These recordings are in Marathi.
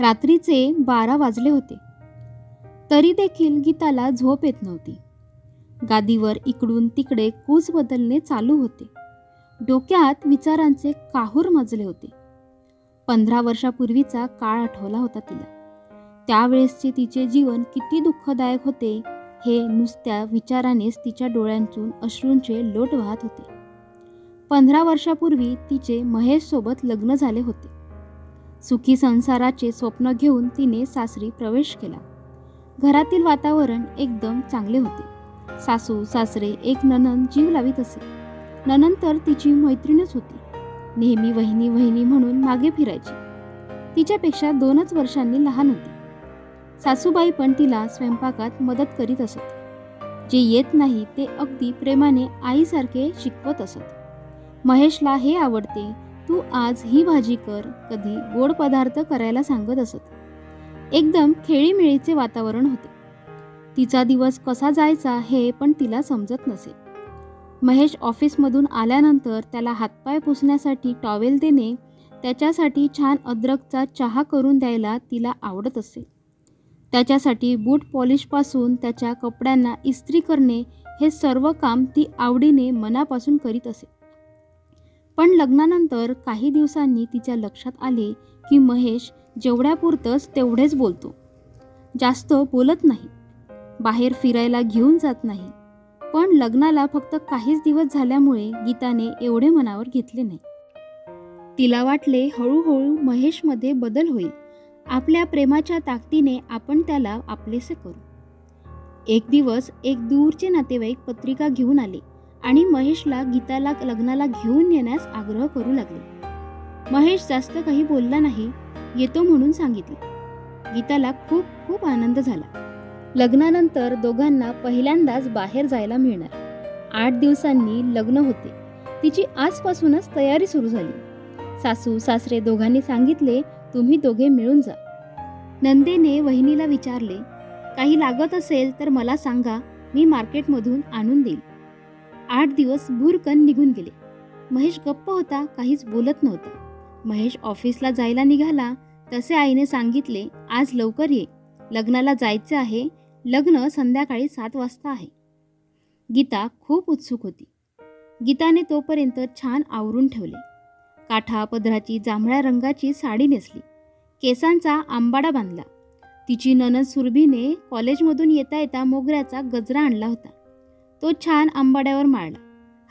रात्रीचे बारा वाजले होते. तरी देखील गीताला झोप येत नव्हती. गादीवर इकडून तिकडे कूच बदलणे चालू होते. डोक्यात विचारांचे काहूर मजले होते. पंधरा वर्षापूर्वीचा काळ आठवला होता तिला. त्यावेळेसचे तिचे जीवन किती दुःखदायक होते हे नुसत्या विचारानेच तिच्या डोळ्यांतून अश्रूंचे लोट वाहत होते. पंधरा वर्षापूर्वी तिचे महेशसोबत लग्न झाले होते. सुखी संसाराचे स्वप्न घेऊन तिने सासरी प्रवेश केला. घरातील वातावरण एकदम चांगले होते. सासू सासरे एक ननन जीव लावित असे. ननन तर तिची मैत्रीणच होती. नेहमी वहिनी वहिनी म्हणून मागे फिरायची. तिच्यापेक्षा दोनच वर्षांनी लहान होती. सासूबाई पण तिला स्वयंपाकात मदत करीत असत. जे येत नाही ते अगदी प्रेमाने आईसारखे शिकवत असत. महेशला हे आवडते तू आज ही भाजी कर कधी गोड पदार्थ करायला सांगत असत. एकदम खेळीमेळीचे वातावरण होते. तिचा दिवस कसा जायचा हे पण तिला समजत नसे. महेश ऑफिसमधून आल्यानंतर त्याला हातपाय पुसण्यासाठी टॉवेल देणे त्याच्यासाठी छान अद्रकचा चहा करून द्यायला तिला आवडत असे. त्याच्यासाठी बूट पॉलिशपासून त्याच्या कपड्यांना इस्त्री करणे हे सर्व काम ती आवडीने मनापासून करीत असे. पण लग्नानंतर काही दिवसांनी तिच्या लक्षात आले की महेश जेवढ्यापुरतंच तेवढेच बोलतो. जास्त बोलत नाही. बाहेर फिरायला घेऊन जात नाही. पण लग्नाला फक्त काहीच दिवस झाल्यामुळे गीताने एवढे मनावर घेतले नाही. तिला वाटले हळूहळू महेशमध्ये बदल होईल. आपल्या प्रेमाच्या ताकदीने आपण त्याला आपलेसे करू. एक दिवस एक दूरचे नातेवाईक पत्रिका घेऊन आले. आणि महेशला गीताला लग्नाला घेऊन येण्यास आग्रह करू लागले. महेश जास्त काही बोलला नाही येतो म्हणून सांगितले. गीताला खूप खूप आनंद झाला. लग्नानंतर दोघांना पहिल्यांदाच बाहेर जायला मिळणार. आठ दिवसांनी लग्न होते. तिची आजपासूनच तयारी सुरू झाली. सासू सासरे दोघांनी सांगितले तुम्ही दोघे मिळून जा. नंदेने वहिनीला विचारले काही लागत असेल तर मला सांगा मी मार्केटमधून आणून देईल. आठ दिवस भुरकन निघून गेले. महेश गप्प होता काहीच बोलत नव्हता. महेश ऑफिसला जायला निघाला तसे आईने सांगितले आज लवकर ये. लग्नाला जायचे आहे. लग्न संध्याकाळी सात वाजता आहे. गीता खूप उत्सुक होती. गीताने तोपर्यंत छान आवरून ठेवले. काठा पदराची जांभळ्या रंगाची साडी नेसली. केसांचा आंबाडा बांधला. तिची ननद सुरभीने कॉलेजमधून येता येता मोगऱ्याचा गजरा आणला होता. तो छान आंबाड्यावर माळला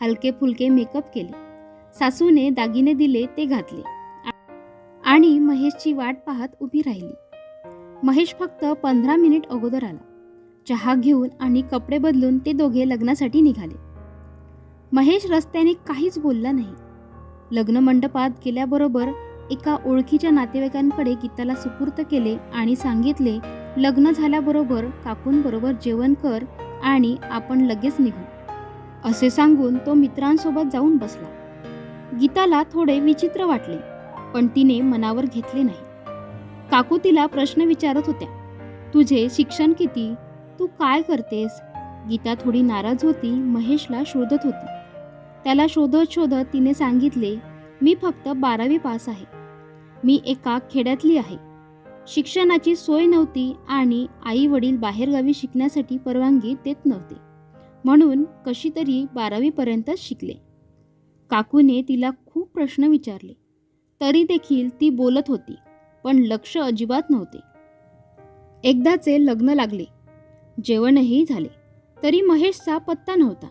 हलके फुलके मेकअप केले. सासूने दागिने दिले ते घातले. आणि महेशची वाट पाहत उभी राहिली. महेश फक्त पंधरा मिनिट अगोदर आला. चहा घेऊन आणि कपडे बदलून ते दोघे लग्नासाठी निघाले. महेश रस्त्याने काहीच बोलला नाही. लग्न मंडपात गेल्याबरोबर एका ओळखीच्या नातेवाईकांकडे गीताला सुपूर्त केले आणि सांगितले लग्न झाल्याबरोबर काकूंबरोबर जेवण कर आणि आपण लगेच निघू. असे सांगून तो मित्रांसोबत जाऊन बसला. गीताला थोडे विचित्र वाटले पण तिने मनावर घेतले नाही. काकू तिला प्रश्न विचारत होत्या तुझे शिक्षण किती? तू काय करतेस? गीता थोडी नाराज होती महेशला शोधत होती. त्याला शोधत शोधत तिने सांगितले मी फक्त बारावी पास आहे. मी एका खेड्यातली आहे. शिक्षणाची सोय नव्हती आणि आई वडील बाहेरगावी शिकण्यासाठी परवानगी देत नव्हते. म्हणून कशी तरी बारावीपर्यंतच शिकले. काकूने तिला खूप प्रश्न विचारले. तरी देखील ती बोलत होती पण लक्ष अजिबात नव्हते. एकदाचे लग्न लागले. जेवणही झाले. तरी महेशचा पत्ता नव्हता.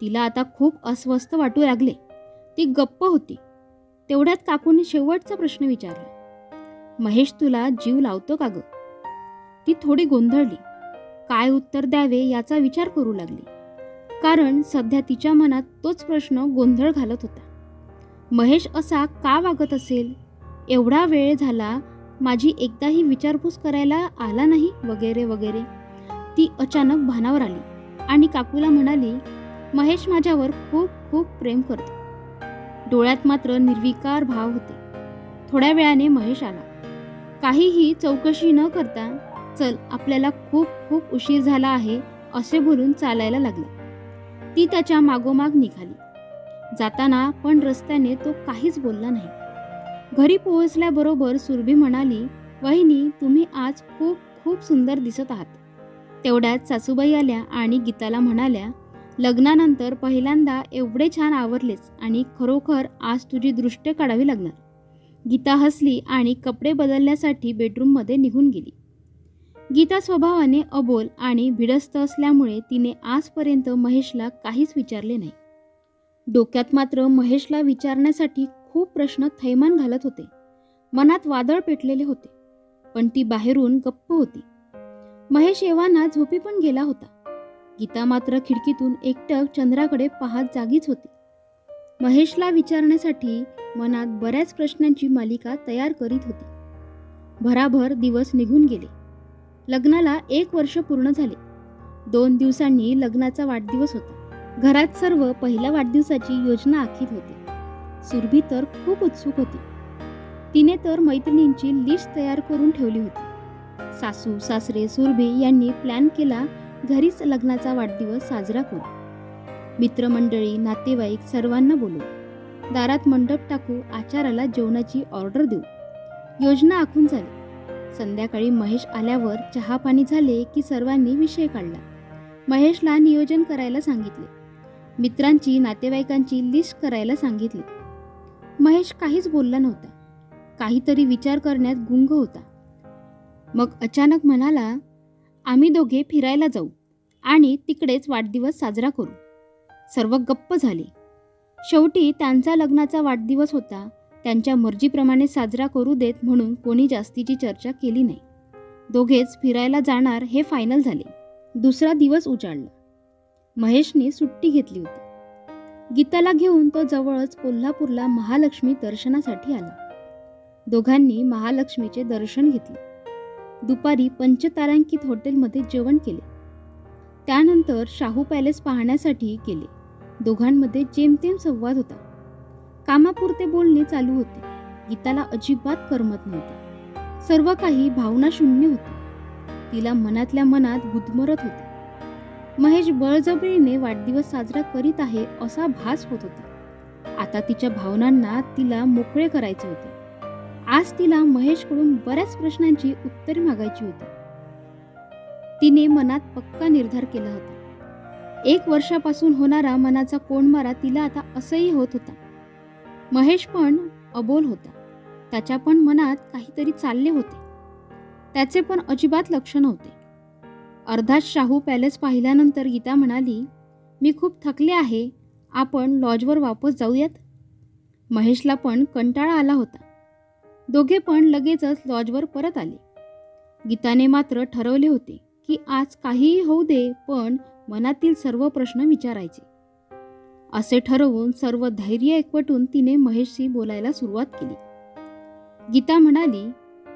तिला आता खूप अस्वस्थ वाटू लागले. ती गप्प होती. तेवढ्यात काकूने शेवटचा प्रश्न विचारला. महेश तुला जीव लावतो का ग? ती थोडी गोंधळली. काय उत्तर द्यावे याचा विचार करू लागली. कारण सध्या तिच्या मनात तोच प्रश्न गोंधळ घालत होता. महेश असा का वागत असेल? एवढा वेळ झाला माझी एकदाही विचारपूस करायला आला नाही? वगैरे वगैरे. ती अचानक भानावर आली आणि काकूला म्हणाली महेश माझ्यावर खूप खूप प्रेम करतो. डोळ्यात मात्र निर्विकार भाव होते. थोड्या वेळाने महेश आला. काहीही चौकशी न करता चल आपल्याला खूप खूप उशीर झाला आहे असे बोलून चालायला लागला. ती त्याच्या मागोमाग निघाली. जाताना पण रस्त्याने तो काहीच बोलला नाही. घरी पोहोचल्याबरोबर सुरभी म्हणाली वहिनी तुम्ही आज खूप खूप सुंदर दिसत आहात. तेवढ्यात सासूबाई आल्या आणि गीताला म्हणाल्या लग्नानंतर पहिल्यांदा एवढे छान आवरलेच आणि खरोखर आज तुझी दृष्ट काढावी लागणार. गीता हसली आणि कपडे बदलण्यासाठी बेडरूममध्ये निघून गेली. गीता स्वभावाने अबोल आणि भिडस्त असल्यामुळे तिने आजपर्यंत महेशला काहीच विचारले नाही. डोक्यात मात्र महेशला विचारण्यासाठी खूप प्रश्न थैमान घालत होते. मनात वादळ पेटलेले होते पण ती बाहेरून गप्प होती. महेश येवाना झोपी पण गेला होता. गीता मात्र खिडकीतून एकटक चंद्राकडे पाहत जागीच होती. महेशला विचारण्यासाठी मनात बऱ्याच प्रश्नांची मालिका तयार करीत होती. भराभर दिवस निघून गेले. लग्नाला एक वर्ष पूर्ण झाले. दोन दिवसांनी लग्नाचा वाढदिवस होता. घरात सर्व पहिल्या वाढदिवसाची योजना आखीत होती. सुरभी तर खूप उत्सुक होती. तिने तर मैत्रिणींची लिस्ट तयार करून ठेवली होती. सासू सासरे सुरभी यांनी प्लॅन केला घरीच लग्नाचा वाढदिवस साजरा करू. मित्रमंडळी नातेवाईक सर्वांना बोलू. दारात मंडप टाकू आचाराला जेवणाची ऑर्डर देऊ. योजना आखून झाली. संध्याकाळी महेश आल्यावर चहापाणी झाले की सर्वांनी विषय काढला. महेशला नियोजन करायला सांगितले. मित्रांची नातेवाईकांची लिस्ट करायला सांगितली. महेश काहीच बोलला नव्हता. काहीतरी विचार करण्यात गुंग होता. मग अचानक म्हणाला आम्ही दोघे फिरायला जाऊ आणि तिकडेच वाढदिवस साजरा करू. सर्व गप्प झाले. शेवटी त्यांचा लग्नाचा वाढदिवस होता. त्यांच्या मर्जीप्रमाणे साजरा करू देत म्हणून कोणी जास्तीची चर्चा केली नाही. दोघेच फिरायला जाणार हे फायनल झाले. दुसरा दिवस उजाडला. महेशने सुट्टी घेतली होती. गीताला घेऊन तो जवळच कोल्हापूरला महालक्ष्मी दर्शनासाठी आला. दोघांनी महालक्ष्मीचे दर्शन घेतले. दुपारी पंचतारांकित हॉटेलमध्ये जेवण केले. त्यानंतर शाहू पॅलेस पाहण्यासाठी गेले. दोघांमध्ये जेमतेम संवाद होता. कामापुरते बोलणे चालू होते. गीताला अजिबात करमत नव्हते. सर्व काही भावनाशून्य होते. तिला मनातल्या मनात गुदमरत होते. महेश बळजबरीने वाढदिवस साजरा करीत आहे असा भास होत होता. आता तिच्या भावनांना तिला मोकळे करायचे होते. आज तिला महेशकडून बऱ्याच प्रश्नांची उत्तरे मागायची होती. तिने मनात पक्का निर्धार केला होता. एक वर्षापासून होणारा मनाचा कोंडमारा तिला आता असंही होत होता. महेश पण अबोल होता. त्याच्या पण मनात काहीतरी चालले होते. त्याचे पण अजिबात लक्ष नव्हते. अर्धाच शाहू पॅलेस पाहिल्यानंतर गीता म्हणाली मी खूप थकले आहे. आपण लॉजवर वापस जाऊयात. महेशला पण कंटाळा आला होता. दोघे पण लगेचच लॉजवर परत आले. गीताने मात्र ठरवले होते की आज काहीही होऊ दे पण मनातील सर्व प्रश्न विचारायचे. असे ठरवून सर्व धैर्य एकवटून तिने महेशशी बोलायला सुरुवात केली. गीता म्हणाली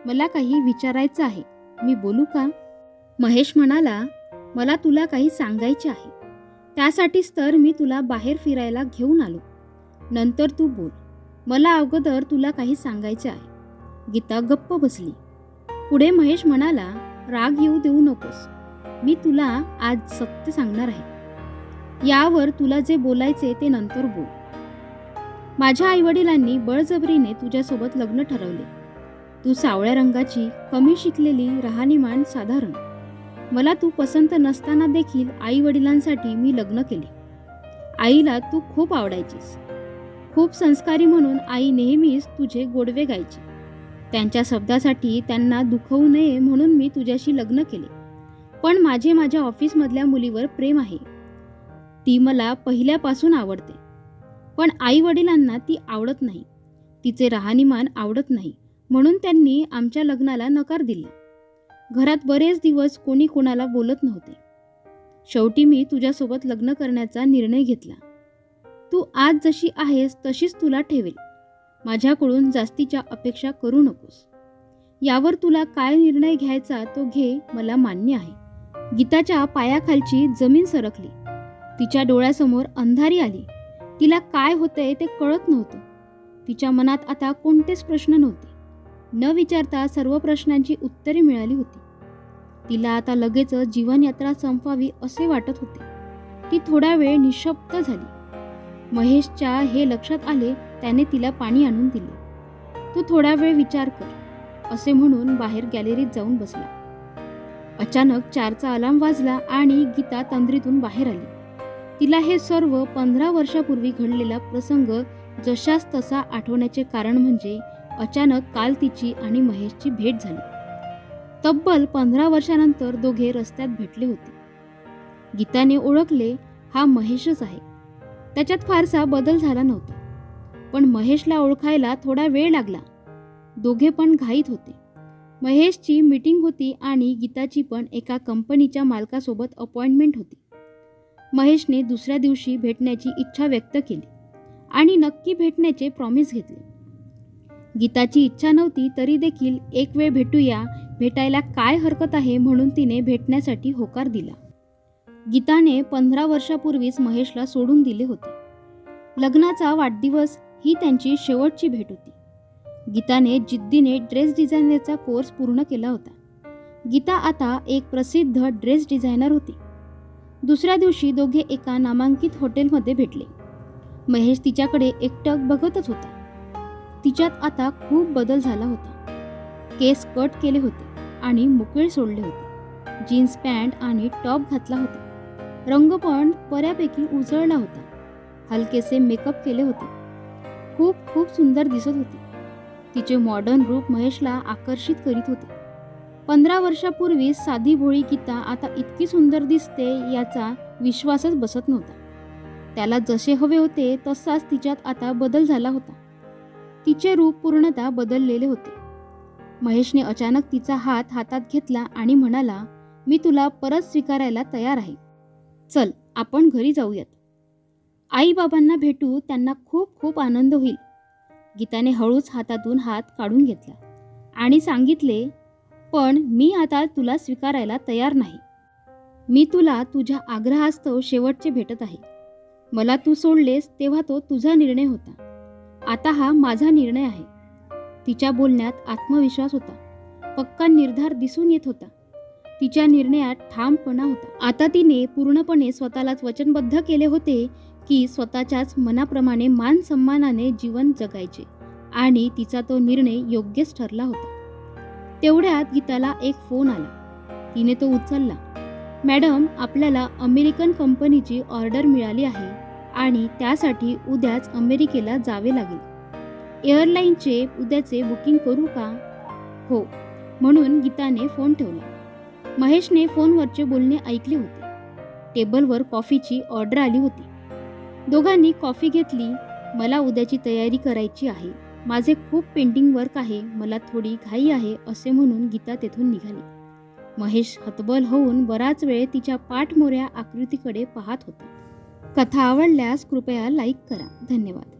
मला काही विचारायचं आहे. मी बोलू का? महेश म्हणाला मला तुला काही सांगायचे आहे. त्यासाठीच तर मी तुला बाहेर फिरायला घेऊन आलो. नंतर तू बोल. मला अगोदर तुला काही सांगायचे आहे. गीता गप्प बसली. पुढे महेश म्हणाला राग येऊ देऊ नकोस. मी तुला आज सत्य सांगणार आहे. यावर तुला जे बोलायचे ते नंतर बोल. माझ्या आईवडिलांनी बळजबरीने तुझ्यासोबत लग्न ठरवले. तू सावळ्या रंगाची कमी शिकलेली राहणीमान साधारण. मला तू पसंत नसताना देखील आई वडिलांसाठी मी लग्न केले. आईला तू खूप आवडायचीस. खूप संस्कारी म्हणून आई नेहमीच तुझे गोडवे गायची. त्यांच्या शब्दासाठी त्यांना दुखवू नये म्हणून मी तुझ्याशी लग्न केले. पण माझे माझ्या ऑफिसमधल्या मुलीवर प्रेम आहे. ती मला पहिल्यापासून आवडते. पण आई वडिलांना ती आवडत नाही. तिचे राहणीमान आवडत नाही. म्हणून त्यांनी आमच्या लग्नाला नकार दिला. घरात बरेच दिवस कोणी कोणाला बोलत नव्हते. शेवटी मी तुझ्यासोबत लग्न करण्याचा निर्णय घेतला. तू आज जशी आहेस तशीच तुला ठेवेल. माझ्याकडून जास्तीच्या अपेक्षा करू नकोस. यावर तुला काय निर्णय घ्यायचा तो घे मला मान्य आहे. गीताच्या पायाखालची जमीन सरकली. तिच्या डोळ्यासमोर अंधारी आली. तिला काय होतंय ते कळत नव्हतं. तिच्या मनात आता कोणतेच प्रश्न नव्हते. न विचारता सर्व प्रश्नांची उत्तरे मिळाली होती. तिला आता लगेच जीवनयात्रा संपवावी असे वाटत होते. ती थोडा वेळ निशब्द झाली. महेशच्या हे लक्षात आले त्याने तिला पाणी आणून दिले. तू थोडा वेळ विचार कर असे म्हणून बाहेर गॅलरीत जाऊन बसला. अचानक चारचा अलार्म वाजला आणि गीता तंद्रीतून बाहेर आली. तिला हे सर्व पंधरा वर्षापूर्वी घडलेला प्रसंग जशास तसा आठवण्याचे कारण म्हणजे अचानक काल तिची आणि महेशची भेट झाली. तब्बल पंधरा वर्षानंतर दोघे रस्त्यात भेटले होते. गीताने ओळखले हा महेशच आहे. त्याच्यात फारसा बदल झाला नव्हता. पण महेशला ओळखायला थोडा वेळ लागला. दोघे पण घाईत होते. महेशची मीटिंग होती आणि गीताची पण एका कंपनीच्या मालकासोबत अपॉइंटमेंट होती. महेशने दुसऱ्या दिवशी भेटण्याची इच्छा व्यक्त केली आणि नक्की भेटण्याचे प्रॉमिस घेतले. गीताची इच्छा नव्हती तरी देखील एक वेळ भेटूया भेटायला काय हरकत आहे म्हणून तिने भेटण्यासाठी होकार दिला. गीताने पंधरा वर्षापूर्वीच महेशला सोडून दिले होते. लग्नाचा वाढदिवस ही त्यांची शेवटची भेट होती. गीताने जिद्दीने ड्रेस डिझायनरचा कोर्स पूर्ण केला होता. गीता आता एक प्रसिद्ध ड्रेस डिझायनर होती. दुसऱ्या दिवशी दोघे एका नामांकित हॉटेलमध्ये भेटले. महेश तिच्याकडे एकटक बघतच होता. तिच्यात आता खूप बदल झाला होता. केस कट केले होते आणि मुकेळ सोडले होते. जीन्स पॅन्ट आणि टॉप घातला होता. रंग पण बऱ्यापैकी उजळला होता. हलकेसे मेकअप केले होते. खूप खूप सुंदर दिसत होती. तिचे मॉडर्न रूप महेशला आकर्षित करीत होते. पंधरा वर्षापूर्वी साधी भोळी गीता आता इतकी सुंदर दिसते याचा विश्वासच बसत नव्हता. त्याला जसे हवे होते तसाच तिच्यात आता बदल झाला होता. तिचे रूप पूर्णतः बदललेले होते. महेशने अचानक तिचा हात हातात घेतला आणि म्हणाला मी तुला परत स्वीकारायला तयार आहे. चल आपण घरी जाऊयात. आईबाबांना भेटू त्यांना खूप खूप आनंद होईल. गीताने हळूच हातातून हात काढून घेतला आणि सांगितले पण मी आता तुला स्वीकारायला तयार नाही. मी तुला तुझ्या आग्रहास्तव शेवटचे भेटत आहे. मला तू सोडलेस तेव्हा तो तुझा निर्णय होता. आता हा माझा निर्णय आहे. तिच्या बोलण्यात आत्मविश्वास होता. पक्का निर्धार दिसून येत होता. तिच्या निर्णयात ठामपणा होता. आता तिने पूर्णपणे स्वतःलाच वचनबद्ध केले होते की स्वतःच्याच मनाप्रमाणे मान सन्मानाने जीवन जगायचे आणि तिचा तो निर्णय योग्यच ठरला होता. तेवढ्यात गीताला एक फोन आला. तिने तो उचलला. मॅडम आपल्याला अमेरिकन कंपनीची ऑर्डर मिळाली आहे आणि त्यासाठी उद्याच अमेरिकेला जावे लागेल. एअरलाईनचे उद्याचे बुकिंग करू का? हो. म्हणून गीताने फोन ठेवला. महेशने फोनवरचे बोलणे ऐकले होते. टेबलवर कॉफीची ऑर्डर आली होती. दोघांनी कॉफी घेतली. मला उद्याची तयारी करायची आहे. माझे खूप पेंटिंग वर्क आहे. मला थोडी घाई आहे असे म्हणून गीता तेथून निघाली. महेश हतबल होऊन बराच वेळ तिच्या पाठमोऱ्या आकृतीकडे पाहत होता. कथा आवडल्यास कृपया लाईक करा. धन्यवाद.